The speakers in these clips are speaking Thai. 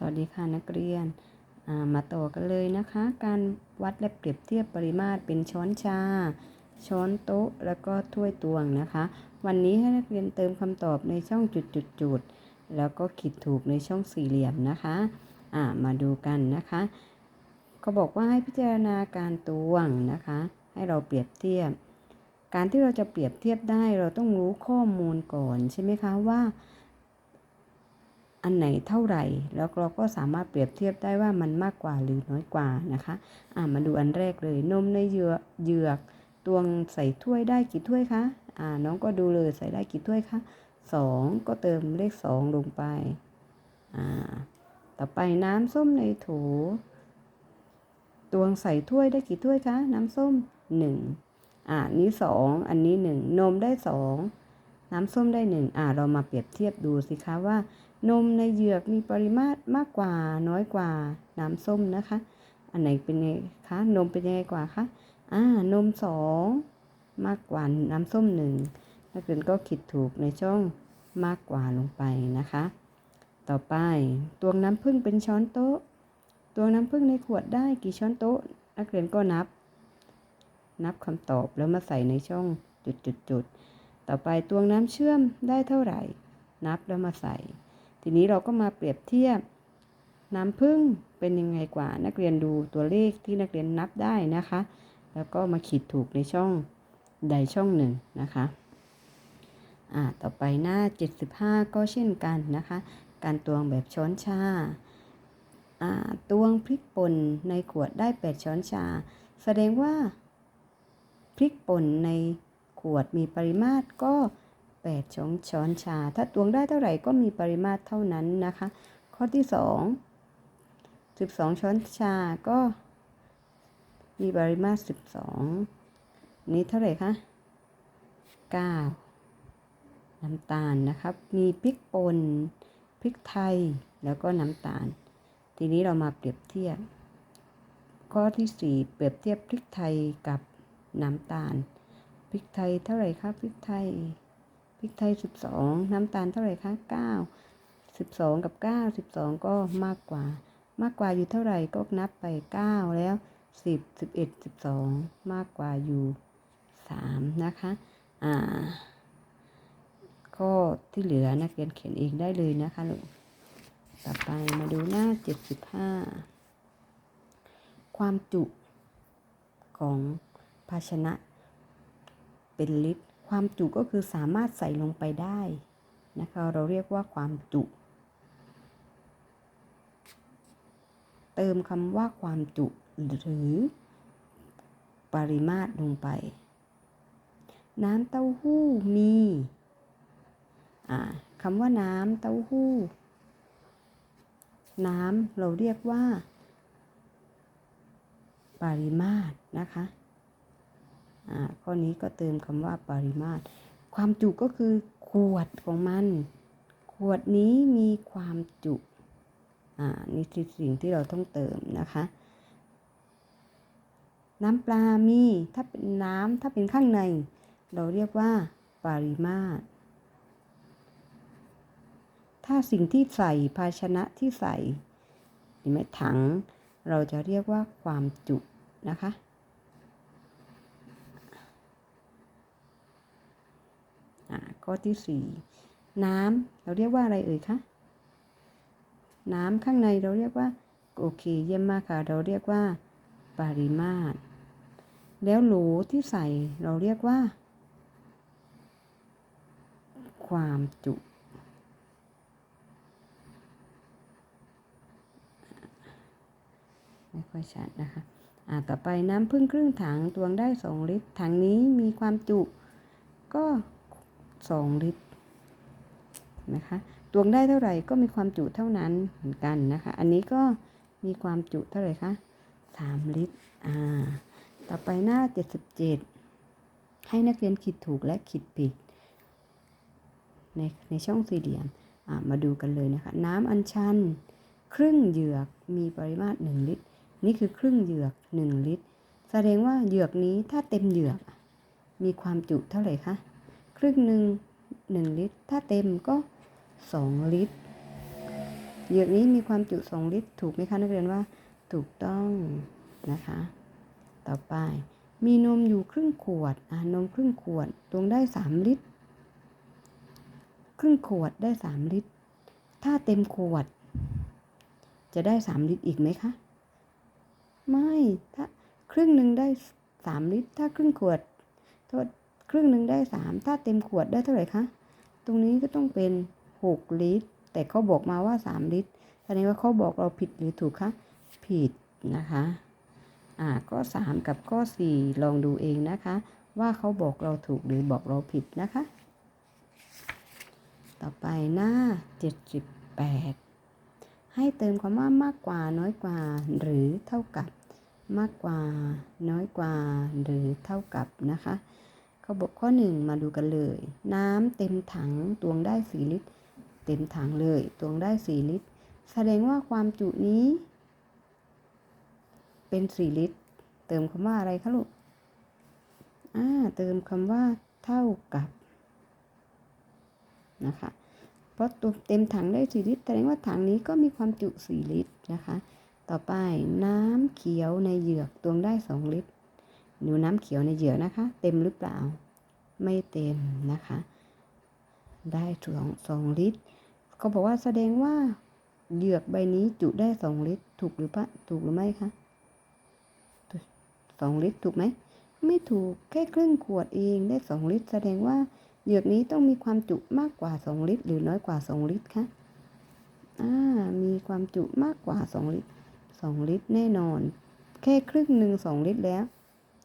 สวัสดีค่ะนักเรียน มาต่อกันเลยนะคะ การวัดและเปรียบเทียบปริมาตรเป็นช้อนชา ช้อนโต๊ะ แล้วก็ถ้วยตวงนะคะ วันนี้ให้นักเรียนเติมคำตอบในช่องจุดจุดจุดๆแล้วก็ขีดถูกในช่องสี่เหลี่ยมนะคะมาดูกันนะคะเขาบอกว่าให้พิจารณาการตวงนะคะ ให้เราเปรียบเทียบ การที่เราจะเปรียบเทียบได้เราต้องรู้ข้อมูลก่อนใช่ไหมคะว่า อันไหนเท่าไหร่ แล้วเราก็สามารถเปรียบเทียบได้ว่ามันมากกว่าหรือน้อยกว่านะคะอ่ามาดูอันแรกเลยนมในเหยือกเหยือกตวงใส่ถ้วยได้กี่ถ้วยคะอ่าน้องก็ดูเลยใส่ได้กี่ถ้วยคะสองก็เติมเลขสองลงไปอ่าต่อไปน้ำส้มในโถตวงใส่ถ้วยได้กี่ถ้วยคะน้ำส้มหนึ่งอ่านี้สองอันนี้หนึ่งนมได้สอง น้ำส้มได้หนึ่งอ่าเรามาเปรียบเทียบดูสิคะว่า นมในเหยือกมีปริมาตรมากกว่าน้อยกว่าน้ำส้มนะคะ อันไหนเป็นไงคะนมเป็นยังไงกว่าคะอ่านมสองมากกว่าน้ำส้มหนึ่งนักเรียนก็คิดถูกในช่องมากกว่าลงไปนะคะ ต่อไปตวงน้ำผึ้งเป็นช้อนโต๊ะตวงน้ำผึ้งในขวดได้กี่ช้อนโต๊ะ นักเรียนก็นับ นับคำตอบแล้วมาใส่ในช่องจุดๆๆ ต่อไปตวงน้ำเชื่อมได้เท่าไหร่ นับแล้วมาใส่ ทีนี้เราก็มาเปรียบเทียบ น้ำผึ้งเป็นยังไงกว่า นักเรียนดูตัวเลขที่นักเรียนนับได้นะคะ แล้วก็มาขีดถูกในช่องใดช่องหนึ่งนะคะอ่าต่อไปหน้า 75 ก็เช่นกันนะคะ การตวงแบบช้อนชาอ่าตวงพริกป่นในขวดได้ 8 ช้อนชา แสดงว่าพริกป่นใน ขวดมีปริมาตรก็ 8 ช้อนช้อนชา ถ้าตวงได้เท่าไหร่ก็มีปริมาตรเท่านั้นนะคะ ข้อที่ 2 12 ช้อนชาก็ มีปริมาตร 12 นี้เท่าไหร่คะ 9 น้ำตาลนะครับ มีพริกป่นพริกไทยแล้วก็น้ำตาล ทีนี้เรามาเปรียบเทียบ ข้อที่ 4 เปรียบเทียบพริกไทยกับน้ำตาล พริกไทยเท่าไหร่ครับพริกไทยพริกไทย12น้ำตาลเท่าไหร่คะ9 12กับ9 12ก็มากกว่า มากกว่าอยู่เท่าไหร่ก็นับไป9แล้ว10 11 12มากกว่าอยู่3นะคะอ่าข้อที่เหลือนักเรียนเขียนเองได้เลยนะคะลูกต่อไปมาดูหน้า75ความจุของภาชนะ เป็นลิตร ความจุก็คือสามารถใส่ลงไปได้นะคะ เราเรียกว่าความจุ เติมคำว่าความจุหรือปริมาตรลงไป น้ำเต้าหู้มีคำว่าน้ำเต้าหู้ น้ำเราเรียกว่า ปริมาตรนะคะ ข้อนี้ก็เติมคำว่าปริมาตร ความจุก็คือขวดของมัน ขวดนี้มีความจุอ่านี่คือสิ่งที่เราต้องเติมนะคะ น้ำปลามีถ้าเป็นน้ำถ้าเป็นข้างใน เราเรียกว่าปริมาตร ถ้าสิ่งที่ใส่ภาชนะที่ใส่เห็นไหมถัง เราจะเรียกว่าความจุนะคะ อ่า ข้อที่สี่น้ำเราเรียกว่าอะไรเอ่ยคะน้ำข้างในเราเรียกว่า โอเค เยี่ยมมากค่ะ เราเรียกว่า ปริมาตร แล้วโหลที่ใส่เราเรียกว่า ความจุไม่ค่อยชัดนะคะอ่าต่อไปน้ำพึ่งครึ่งถังตวงได้ 2 ลิตร ถังนี้มีความจุก็ 2 ลิตรนะคะตวงได้เท่าไหร่ก็มีความจุเท่านั้นเหมือนกันนะคะ อันนี้ก็มีความจุเท่าไหร่คะ3 ลิตรอ่าต่อไปหน้า 77 ให้นักเรียนคิดถูกและคิดผิด ในในช่องสี่เหลี่ยมอ่ามาดูกันเลยนะคะ น้ำอัญชัน ครึ่งเหยือกมีปริมาตร 1 ลิตร นี่คือครึ่งเหยือก 1 ลิตร แสดงว่าเหยือกนี้ถ้าเต็มเหยือก มีความจุเท่าไหร่คะ ครึ่งหนึ่ง1 ลิตร ถ้าเต็มก็ 2 ลิตรเหยือกนี้มีความจุ 2 ลิตร ถูกไหมคะนักเรียนว่า ถูกต้องนะคะ ต่อไปมีนมอยู่ครึ่งขวดอ่านมครึ่งขวดตวงได้ 3 ลิตร ครึ่งขวดได้ 3 ลิตร ถ้าเต็มขวด จะได้ 3 ลิตรอีกไหมคะ ไม่ ถ้าครึ่งหนึ่งได้ 3 ลิตร ถ้าครึ่งขวด โทษ ครึ่งหนึ่งได้ 3 ถ้าเต็มขวดได้เท่าไหร่คะ ตรงนี้ก็ต้องเป็น 6 ลิตร แต่เขาบอกมาว่า 3 ลิตร แสดงว่าเขาบอกเราผิดหรือถูกคะ ผิดนะคะ อ่าก็3กับข้อ 4 ลองดูเองนะคะ ว่าเขาบอกเราถูกหรือบอกเราผิดนะคะ ต่อไปหน้า 78 ให้เติมคำว่ามากกว่าน้อยกว่าหรือเท่ากับมากกว่าน้อยกว่าหรือเท่ากับนะคะ เขาบอกข้อ1มาดูกันเลย น้ำเต็มถังตวงได้4ลิตร เต็มถังเลยตวงได้4ลิตร แสดงว่าความจุนี้ เป็น4ลิตร เติมคำว่าอะไรคะลูกอ่าเติมคำว่าเท่ากับนะคะเพราะตัวเต็มถังได้4ลิตร แสดงว่าถังนี้ก็มีความจุ4ลิตรนะคะ ต่อไปน้ำเขียวในเหยือกตวงได้2ลิตร ดูน้ำเขียวในเหยื่อนะคะ เต็มหรือเปล่า ไม่เต็มนะคะ ได้สองสองลิตรเขาบอกว่าแสดงว่าเหยือกใบนี้จุได้2ลิตร ถูกหรือปะถูกหรือไม่คะสองลิตรถูกไหมไม่ถูกแค่ครึ่งขวดเองได้สองลิตร แสดงว่าเหยือกนี้ต้องมีความจุมากกว่าสองลิตร หรือน้อยกว่าสองลิตรคะอ่ามีความจุมากกว่าสองลิตรสองลิตรแน่นอน แค่ครึ่งหนึ่งสองลิตรแล้ว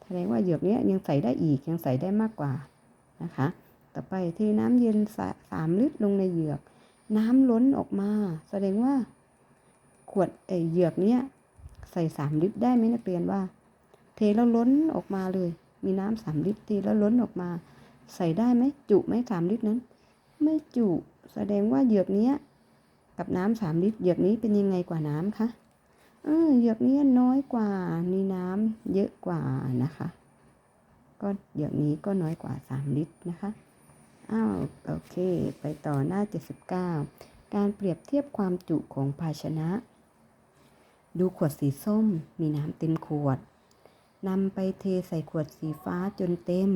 แสดงว่าเหยือกนี้ยังใส่ได้อีกยังใส่ได้มากกว่านะคะ ต่อไปเทน้ำเย็นสามลิตรลงในเหยือก น้ำล้นออกมา แสดงว่าขวดไอเหยือกเนี้ยใส่สามลิตรได้ไหมนักเรียนว่า เทแล้วล้นออกมาเลย มีน้ำสามลิตรเทแล้วล้นออกมา ใส่ได้ไหมจุไหมสามลิตรนั้น ไม่จุแสดงว่าเหยือกเนี้ยกับน้ำสามลิตรเหยือกนี้เป็นยังไงกว่าน้ำคะ เออหยือกนี้น้อยกว่ามีน้ำเยอะกว่านะคะ ก็เหยือกนี้ก็น้อยกว่าสามลิตรนะคะอ้าวโอเค ไปต่อหน้า 79 การเปรียบเทียบความจุของภาชนะ ดูขวดสีส้มมีน้ำเต็มขวดนำไปเทใส่ขวดสีฟ้าจนเต็ม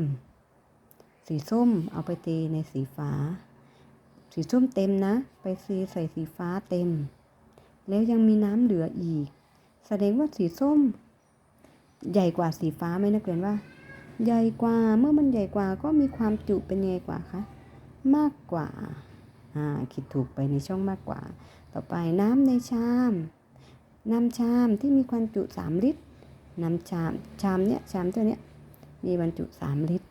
สีส้มเอาไปเทในสีฟ้า สีส้มเต็มนะ ไปเทใส่สีฟ้าเต็ม แล้วยังมีน้ำเหลืออีก แสดงว่าสีส้ม ใหญ่กว่าสีฟ้าไหมนักเรียนว่า ใหญ่กว่าเมื่อมันใหญ่กว่าก็มีความจุเป็นไงกว่าคะมากกว่าอ่าคิดถูกไปในช่องมากกว่า ต่อไปน้ำในชาม น้ำชามที่มีความจุ3ลิตรน้ำชามชามเนี้ยชามตัวเนี้ยมีบรรจุ3ลิตร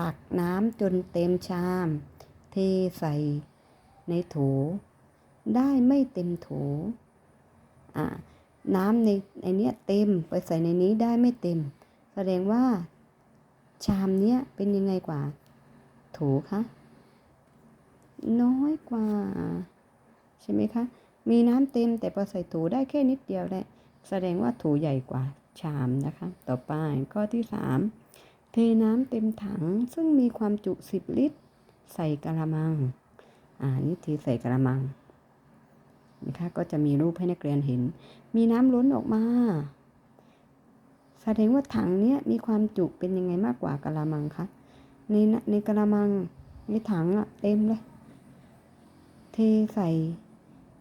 ตักน้ำจนเต็มชาม เทใส่ในโถ ได้ไม่เต็มโถอ่า น้ำในในนี้เต็มไปใส่ในนี้ได้ไม่เต็ม แสดงว่า ชามเนี้ยเป็นยังไงกว่า โถคะน้อยกว่า ใช่ไหมคะ มีน้ำเต็มแต่พอใส่โถได้แค่นิดเดียวแหละแสดงว่าโถใหญ่กว่าชามนะคะ ต่อไปข้อที่ 3 เทน้ำเต็มถังซึ่งมีความจุ 10 ลิตร ใส่กระมัง อ่านี่เทใส่กระมัง นะคะ ก็จะมีรูปให้นักเรียนเห็น มีน้ำล้นออกมา แสดงว่าถังเนี้ยมีความจุเป็นยังไงมากกว่ากระมังคะ ในในกระมังในถังอะเต็มเลย เทใส่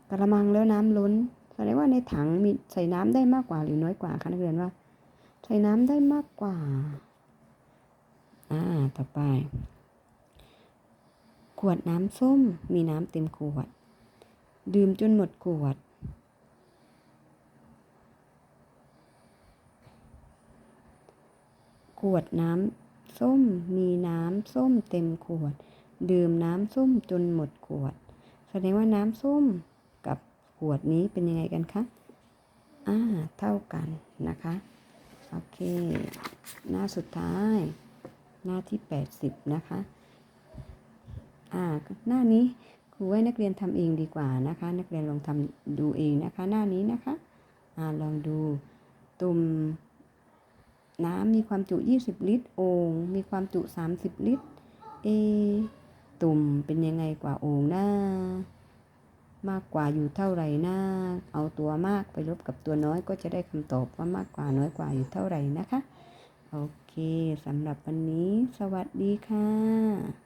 กระมังแล้วน้ำล้น แสดงว่าในถังมีใส่น้ำได้มากกว่าหรือน้อยกว่าคะนักเรียนว่า ใส่น้ำได้มากกว่า อ่า ต่อไป ขวดน้ำส้มมีน้ำเต็มขวด ดื่มจนหมดขวด ขวดน้ำส้มมีน้ำส้มเต็มขวด ดื่มน้ำส้มจนหมดขวด แสดงว่าน้ำส้มกับขวดนี้เป็นยังไงกันคะอ่าเท่ากันนะคะ โอเค หน้าสุดท้าย หน้าที่ 80 นะคะ อ่า หน้านี้ ครูให้นักเรียนทำเองดีกว่านะคะ นักเรียนลองทำดูเองนะคะ หน้านี้นะคะอ่าลองดูตุ่มน้ำมีความจุ 20 ลิตรโอ่งมีความจุ 30 ลิตร เอ ตุ่มเป็นยังไงกว่าโอ่งนะมากกว่าอยู่เท่าไหร่นะเอาตัวมากไปลบกับตัวน้อยก็จะได้คำตอบว่ามากกว่าน้อยกว่าอยู่เท่าไหร่นะคะ โอเคสำหรับวันนี้ สวัสดีค่ะ